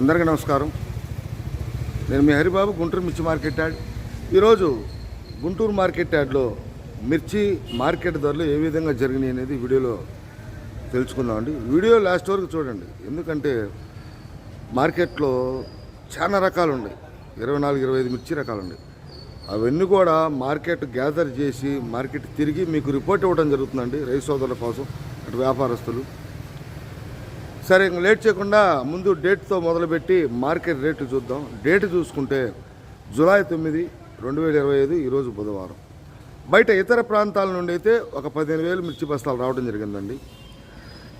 అందరికీ నమస్కారం. నేను మీ హరిబాబు గుంటూరు మిర్చి మార్కెట్ యార్డ్ ఈరోజు గుంటూరు మార్కెట్ యార్డ్లో మిర్చి మార్కెట్ ధరలు ఏ విధంగా జరిగినాయి అనేది వీడియోలో తెలుసుకుందామండి వీడియో లాస్ట్ వరకు చూడండి. ఎందుకంటే మార్కెట్లో చాలా రకాలు ఉన్నాయి. ఇరవై నాలుగు ఇరవై ఐదు మిర్చి రకాలు ఉన్నాయి అవన్నీ కూడా మార్కెట్ గ్యాదర్ చేసి మార్కెట్ తిరిగి మీకు రిపోర్ట్ ఇవ్వడం జరుగుతుందండి రైతు సోదరుల కోసం అటు వ్యాపారస్తులు. సరే ఇంక లేట్ చేయకుండా ముందు డేట్తో మొదలుపెట్టి మార్కెట్ రేటు చూద్దాం. డేట్ చూసుకుంటే జూలై తొమ్మిది రెండు వేల ఇరవై ఐదు ఈరోజు బుధవారం. బయట ఇతర ప్రాంతాల నుండి అయితే ఒక పదిహేను వేలు మిర్చి బస్తాలు రావడం జరిగిందండి.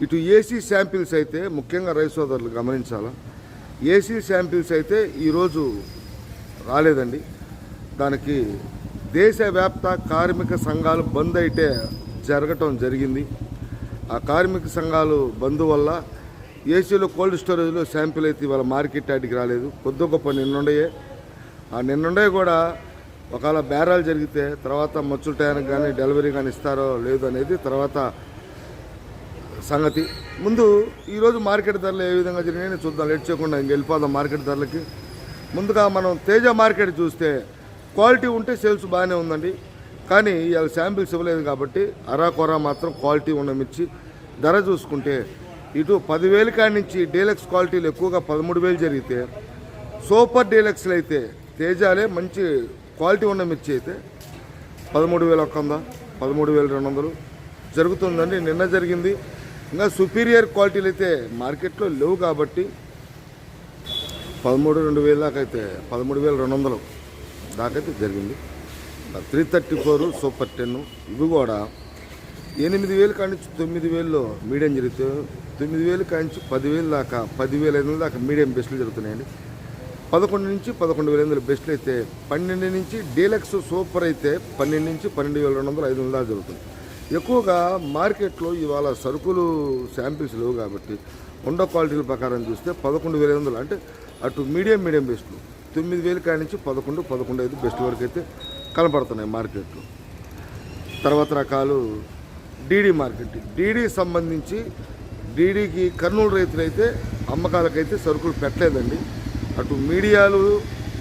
ఇటు ఏసీ శాంపిల్స్ అయితే ముఖ్యంగా రైతు సోదరులు గమనించాలా? ఏసీ శాంపిల్స్ అయితే ఈరోజు రాలేదండి. దానికి దేశవ్యాప్త కార్మిక సంఘాలు బంద్ అయితే జరగటం జరిగింది. ఆ కార్మిక సంఘాలు బంద్ వల్ల ఏసీలో కోల్డ్ స్టోరేజ్లో శాంపిల్ అయితే ఇవాళ మార్కెట్ యార్డ్కి రాలేదు. కొద్ది గొప్ప నిన్నుండయే. ఆ నిన్నుండే కూడా ఒకవేళ బేరాలు జరిగితే తర్వాత మచ్చుల టయానికి కానీ డెలివరీ కానీ ఇస్తారో లేదు అనేది తర్వాత సంగతి. ముందు ఈరోజు మార్కెట్ ధరలు ఏ విధంగా జరిగినాయని చూద్దాం. లేట్ చేయకుండా ఇంక వెళ్ళిపోదాం మార్కెట్ ధరలకి. ముందుగా మనం తేజ మార్కెట్ చూస్తే క్వాలిటీ ఉంటే సేల్స్ బాగానే ఉందండి. కానీ ఇవాళ శాంపిల్స్ ఇవ్వలేదు కాబట్టి అరాకొరా మాత్రం క్వాలిటీ ఉన్న మిర్చి ధర చూసుకుంటే ఇటు పదివేల కాడి నుంచి డీలక్స్ క్వాలిటీలు ఎక్కువగా పదమూడు వేలు జరిగితే సూపర్ డీలక్స్లు అయితే తేజాలే మంచి క్వాలిటీ ఉన్న మిర్చి అయితే పదమూడు వేల ఒక్క వంద పదమూడు వేల రెండు వందలు జరుగుతుందండి. నిన్న జరిగింది. ఇంకా సుపీరియర్ క్వాలిటీలు అయితే మార్కెట్లో లేవు కాబట్టి పదమూడు రెండు వేల దాకా అయితే పదమూడు వేల రెండు వందలు దాకైతే జరిగింది. Three thirty four super ten ఇవి కూడా ఎనిమిది వేలు కానించి తొమ్మిది వేల్లో మీడియం జరిగితే తొమ్మిది వేలు కానించి పదివేలు దాకా పదివేల ఐదు వందల దాకా మీడియం బెస్ట్లు జరుగుతున్నాయండి. పదకొండు నుంచి పదకొండు వేల ఐదు వందల బెస్ట్లు అయితే పన్నెండు నుంచి డీలక్స్ సూపర్ అయితే పన్నెండు నుంచి పన్నెండు వేల రెండు వందల ఐదు వందల దాకా జరుగుతుంది. ఎక్కువగా మార్కెట్లో ఇవాళ సరుకులు శాంపిల్స్ లేవు కాబట్టి ఉండ క్వాలిటీల ప్రకారం చూస్తే పదకొండు వేల ఐదు వందలు అంటే అటు మీడియం మీడియం బెస్ట్లు. తొమ్మిది వేలు కానించి నుంచి పదకొండు పదకొండు ఐదు బెస్ట్ వరకు అయితే కనపడుతున్నాయి మార్కెట్లో. తర్వాత రకాలు డీడీ మార్కెట్. డీడీ సంబంధించి డీడీకి కర్నూలు రైతులైతే అమ్మకాలకైతే సరుకులు పెట్టలేదండి. అటు మీడియాలు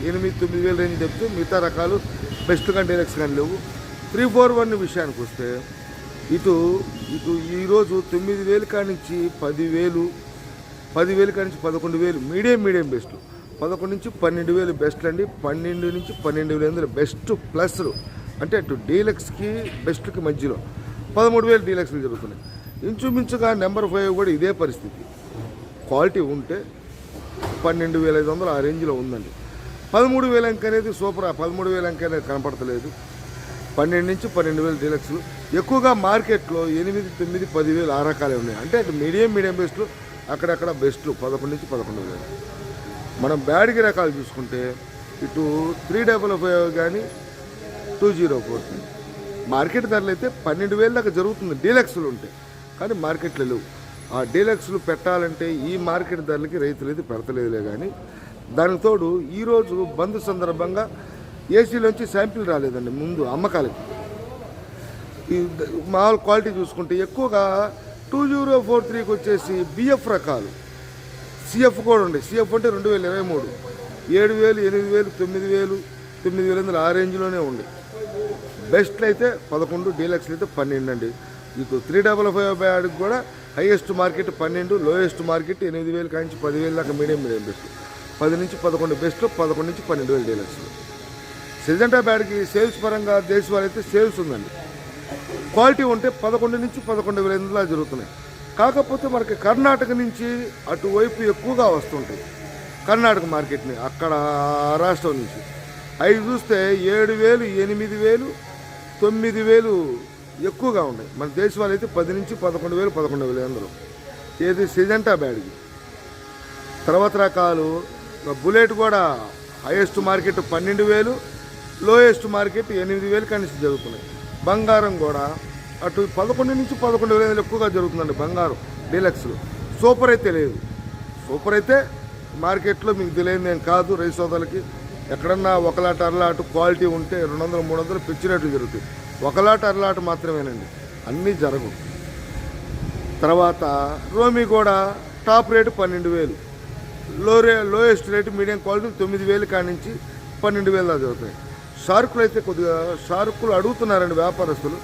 ఎనిమిది తొమ్మిది వేల రేంజ్ చెప్తే మిగతా రకాలు బెస్ట్ కానీ డైరెక్ట్స్ కానీ లేవు. త్రీ ఫోర్ వన్ విషయానికి వస్తే ఇటు ఇటు ఈరోజు తొమ్మిది వేలు కానించి పదివేలు పదివేలు కానించి పదకొండు వేలు మీడియం మీడియం బెస్ట్. పదకొండు నుంచి పన్నెండు వేలు బెస్ట్ అండి. పన్నెండు నుంచి పన్నెండు వేలు ఎనిమిది బెస్ట్ ప్లస్లు. అంటే అటు డీలక్స్కి బెస్ట్కి మధ్యలో. పదమూడు వేలు డీలక్స్లు జరుగుతున్నాయి. ఇంచుమించుగా నెంబర్ ఫైవ్ కూడా ఇదే పరిస్థితి. క్వాలిటీ ఉంటే పన్నెండు వేల ఐదు వందలు ఆ రేంజ్లో ఉందండి. పదమూడు వేల అంక అనేది సూపర్ పదమూడు వేల అంక అనేది కనపడతలేదు. పన్నెండు నుంచి పన్నెండు వేలు డీలక్స్లు. ఎక్కువగా మార్కెట్లో ఎనిమిది తొమ్మిది పదివేలు ఆ రకాలే ఉన్నాయి. అంటే అటు మీడియం మీడియం బెస్ట్లు అక్కడక్కడ బెస్ట్లు పదకొండు నుంచి పదకొండు వేలు మనం బ్యాడ్కి రకాలు చూసుకుంటే ఇటు త్రీ డబల్ ఫైవ్ కానీ టూ జీరో ఫోర్. మార్కెట్ ధరలు అయితే పన్నెండు వేల దాకా జరుగుతుంది. డీలక్స్లు ఉంటాయి కానీ మార్కెట్లో లేవు. ఆ డీలక్స్లు పెట్టాలంటే ఈ మార్కెట్ ధరలకి రైతులు అయితే పెడతలేదులే కానీ దానికి తోడు ఈరోజు బంద్ సందర్భంగా ఏసీలోంచి శాంపిల్ రాలేదండి ముందు అమ్మకాలకి. ఈ మామూలు క్వాలిటీ చూసుకుంటే ఎక్కువగా టూ జీరో ఫోర్ త్రీకి వచ్చేసి బిఎఫ్ రకాలు. సిఎఫ్ కూడా ఉండే సిఎఫ్ అంటే రెండు వేల ఇరవై మూడు. ఏడు వేలు ఎనిమిది వేలు తొమ్మిది వేలు తొమ్మిది వేల ఆ రేంజ్లోనే ఉండే బెస్ట్లు అయితే పదకొండు డీలక్స్లు అయితే పన్నెండు అండి మీకు త్రీ డబల్ ఫైవ్ బ్యాడ్కి కూడా హైయెస్ట్ మార్కెట్ పన్నెండు లోయెస్ట్ మార్కెట్ ఎనిమిది వేలు కాంచి పదివేలు దాకా మీడియం మీడియం బెస్ట్ పది నుంచి పదకొండు బెస్ట్ పదకొండు నుంచి పన్నెండు వేలు డీలక్స్లు. సిజెంటా బ్యాడ్కి సేల్స్ పరంగా దేశవాళీ అయితే సేల్స్ ఉందండి. క్వాలిటీ ఉంటే పదకొండు నుంచి పదకొండు వేల ఎనిమిదిలా జరుగుతున్నాయి. కాకపోతే మనకి కర్ణాటక నుంచి అటువైపు ఎక్కువగా వస్తుంటాయి. కర్ణాటక మార్కెట్ని అక్కడ రాష్ట్రం నుంచి. అవి చూస్తే ఏడు వేలు ఎనిమిది వేలు తొమ్మిది వేలు ఎక్కువగా ఉన్నాయి. మన దేశవాళీ అయితే పది నుంచి పదకొండు వేలు పదకొండు వేలు అందరూ. ఏది సిజెంటా బ్యాడ్కి తర్వాత రకాలు బుల్లెట్ కూడా హైయెస్ట్ మార్కెట్ పన్నెండు వేలు లోయెస్ట్ మార్కెట్ ఎనిమిది వేలు కనీసం జరుగుతున్నాయి. బంగారం కూడా అటు పదకొండు నుంచి పదకొండు వేల ఎక్కువగా జరుగుతుందండి బంగారం డీలక్స్లు. సూపర్ అయితే లేదు. సూపర్ అయితే మార్కెట్లో మీకు తెలియదు నేను కాదు రైతు సోదాలకి ఎక్కడన్నా ఒకలాట అరలాట క్వాలిటీ ఉంటే రెండు వందలు మూడు వందలు పిచ్చినట్టు జరుగుతాయి. ఒకలాట అరలాట మాత్రమేనండి. అన్నీ జరగవు. తర్వాత రోమి కూడా టాప్ రేటు పన్నెండు వేలు. లో రే లోయెస్ట్ రేటు మీడియం క్వాలిటీ తొమ్మిది వేలు కానించి పన్నెండు వేలు దాకా అవుతాయి షార్కులు అయితే కొద్దిగా షార్కులు అడుగుతున్నారండి వ్యాపారస్తులు.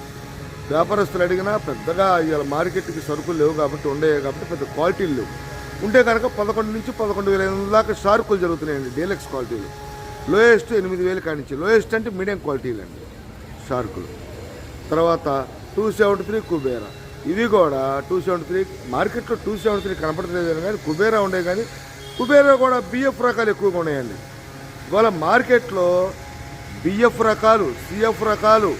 వ్యాపారస్తులు అడిగినా పెద్దగా ఇవాళ మార్కెట్కి సరుకులు లేవు కాబట్టి ఉండే కాబట్టి పెద్ద క్వాలిటీలు లేవు. ఉంటే కనుక పదకొండు నుంచి పదకొండు వేల ఎనిమిది దాకా షార్కులు జరుగుతున్నాయండి డీలక్స్ క్వాలిటీలు. లోయెస్ట్ ఎనిమిది వేలు కానించి లోయెస్ట్ అంటే మీడియం క్వాలిటీలు అండి షార్కులు. తర్వాత టూ సెవెంటీ త్రీ కుబేరా. ఇవి కూడా టూ సెవెంటీ త్రీ మార్కెట్లో టూ సెవెంటీ త్రీ కనపడలేదు కానీ కుబేరా ఉండే కానీ కుబేరా కూడా బిఎఫ్ రకాలు ఎక్కువగా ఉన్నాయండి. ఇవాళ మార్కెట్లో బిఎఫ్ రకాలు సిఎఫ్ రకాలు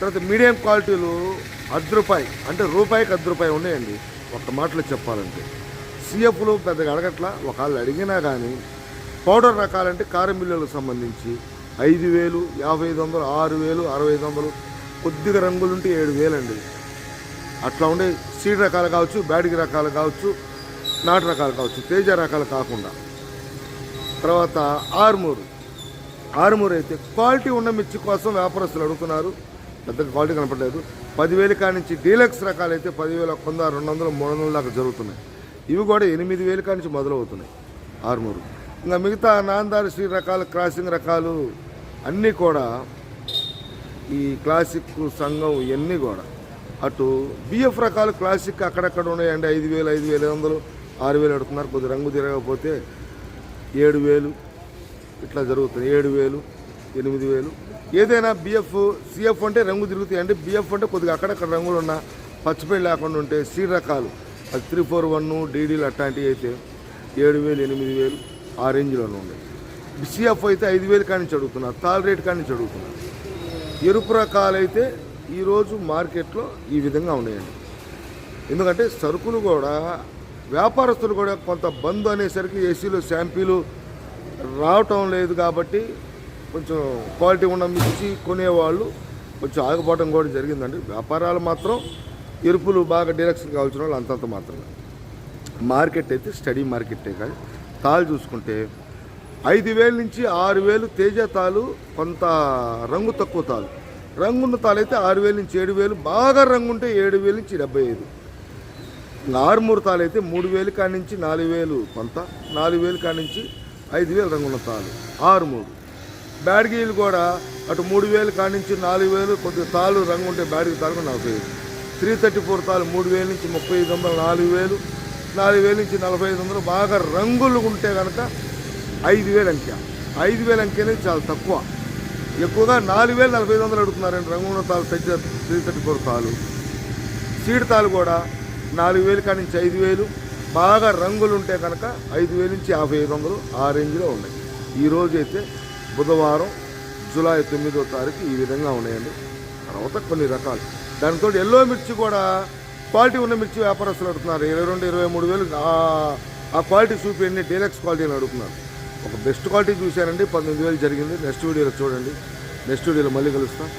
తర్వాత మీడియం క్వాలిటీలు అర్ధ రూపాయి అంటే రూపాయికి అర్ధ రూపాయి ఉన్నాయండి. ఒక మాటలో చెప్పాలంటే. సిఎఫ్లు పెద్దగా అడగట్లా. ఒకళ్ళు అడిగినా కానీ పౌడర్ రకాలంటే కారం మిల్లులకు సంబంధించి ఐదు వేలు యాభై ఐదు వందలు ఆరు వేలు అరవై ఐదు వందలు కొద్దిగా రంగులుంటే ఏడు వేలండి అట్లా ఉండే సీడ్ రకాలు కావచ్చు బ్యాడిగి రకాలు కావచ్చు నాటు రకాలు కావచ్చు తేజ రకాలు కాకుండా. తర్వాత ఆర్మూరు. ఆరుమూరు అయితే క్వాలిటీ ఉన్న మిర్చి కోసం వ్యాపారస్తులు అడుగుతున్నారు. పెద్ద క్వాలిటీ కనపడలేదు. పదివేలు కానించి డీలక్స్ రకాలు అయితే పదివేల వంద రెండు వందలు మూడు వందల దాకా జరుగుతున్నాయి. ఇవి కూడా ఎనిమిది వేలు కానించి మొదలవుతున్నాయి ఆరుమూరు. ఇంకా మిగతా నాందారి శ్రీ రకాలు క్రాసింగ్ రకాలు అన్నీ కూడా ఈ క్లాసిక్ సంఘం ఇవన్నీ కూడా. అటు బిఎఫ్ రకాలు క్లాసిక్ అక్కడక్కడ ఉన్నాయండి. ఐదు వేలు ఐదు వేల ఐదు వందలు ఆరు వేలు అడుగుతున్నారు. కొద్ది రంగు తిరగకపోతే ఏడు వేలు ఇట్లా జరుగుతుంది. ఏడు వేలు ఎనిమిది వేలు. ఏదైనా బిఎఫ్ సిఎఫ్ అంటే రంగు తిరుగుతాయి అంటే బిఎఫ్ అంటే కొద్దిగా అక్కడక్కడ రంగులు ఉన్న పచ్చిపెళ్ళి లేకుండా ఉంటే సి రకాలు. అది త్రీ ఫోర్ వన్ డీడీలు అట్లాంటివి అయితే ఏడు వేలు ఎనిమిది వేలు. ఆ రేంజ్లోనే ఉన్నాయి బిసిఎఫ్ అయితే ఐదు వేలు కానించి అడుగుతున్నారు తాల్ రేట్ కానించి అడుగుతున్నారు ఎరుపు రకాలైతే ఈరోజు మార్కెట్లో ఈ విధంగా ఉన్నాయండి. ఎందుకంటే సరుకులు కూడా వ్యాపారస్తులు కూడా కొంత బంద్ అనేసరికి ఏసీలు శాంపీలు రావటం లేదు కాబట్టి కొంచెం క్వాలిటీ ఉన్న మిర్చి కొనేవాళ్ళు కొంచెం ఆగిపోవడం కూడా జరిగిందండి. వ్యాపారాలు మాత్రం ఎరుపులు బాగా డీలక్స్ కావాల్సిన వాళ్ళు అంతంత మాత్రమే. మార్కెట్ అయితే స్టడీ మార్కెటే కానీ తాళ్ళు చూసుకుంటే ఐదు వేల నుంచి ఆరు వేలు తేజ తాలు కొంత రంగు తక్కువ తాలు రంగున్న తాలు అయితే ఆరు వేల నుంచి ఏడు వేలు బాగా రంగు ఉంటే ఏడు వేల నుంచి డెబ్బై ఐదు. ఆరుమూరు తాలు అయితే మూడు వేలు కాడి నుంచి నాలుగు వేలు కొంత నాలుగు వేలు కాడి నుంచి ఐదు వేలు రంగున్న తాలు ఆరుమూరు. బ్యాడ్గీలు కూడా అటు మూడు వేలు కాడి నుంచి నాలుగు వేలు కొద్దిగా తాళ్ళు రంగు ఉంటే బ్యాడ్గీ తాలు నలభై ఐదు. త్రీ థర్టీ ఫోర్ తాలు మూడు వేల నుంచి ముప్పై ఐదు వందల నాలుగు వేలు నాలుగు వేల నుంచి నలభై ఐదు వందలు బాగా రంగులు ఉంటే కనుక ఐదు వేలు అంకె. ఐదు వేల అంకె అనేది చాలా తక్కువ. ఎక్కువగా నాలుగు వేలు నలభై ఐదు వందలు అడుగుతున్నారండి రంగున్న తాలు తెచ్చిన త్రీ థర్టీ ఫోర్ తాలు సీడ్ తాలు కూడా నాలుగు వేలు కాడి నుంచి ఐదు వేలు. బాగా రంగులు ఉంటే కనుక ఐదు వేలు నుంచి యాభై ఐదు వందలు ఆ రేంజ్లో ఉన్నాయి. ఈ అయితే బుధవారం జూలై తొమ్మిదో తారీఖు ఈ విధంగా ఉన్నాయండి. తర్వాత కొన్ని రకాలు. దానితో ఎల్లో మిర్చి కూడా క్వాలిటీ ఉన్న మిర్చి వ్యాపారస్తులు అడుగుతున్నారు. ఇరవై రెండు ఇరవై మూడు వేలు. ఆ- ఆ క్వాలిటీ చూపించండి డీలక్స్ క్వాలిటీని అడుగుతున్నారు. ఒక బెస్ట్ క్వాలిటీ చూశానండి. పంతొమ్మిది వేలు జరిగింది. నెక్స్ట్ వీడియోలో చూడండి. నెక్స్ట్ వీడియోలో మళ్ళీ కలుస్తాం.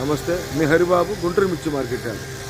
నమస్తే. మీ హరిబాబు గుంటూరు మిర్చి మార్కెట్ అండి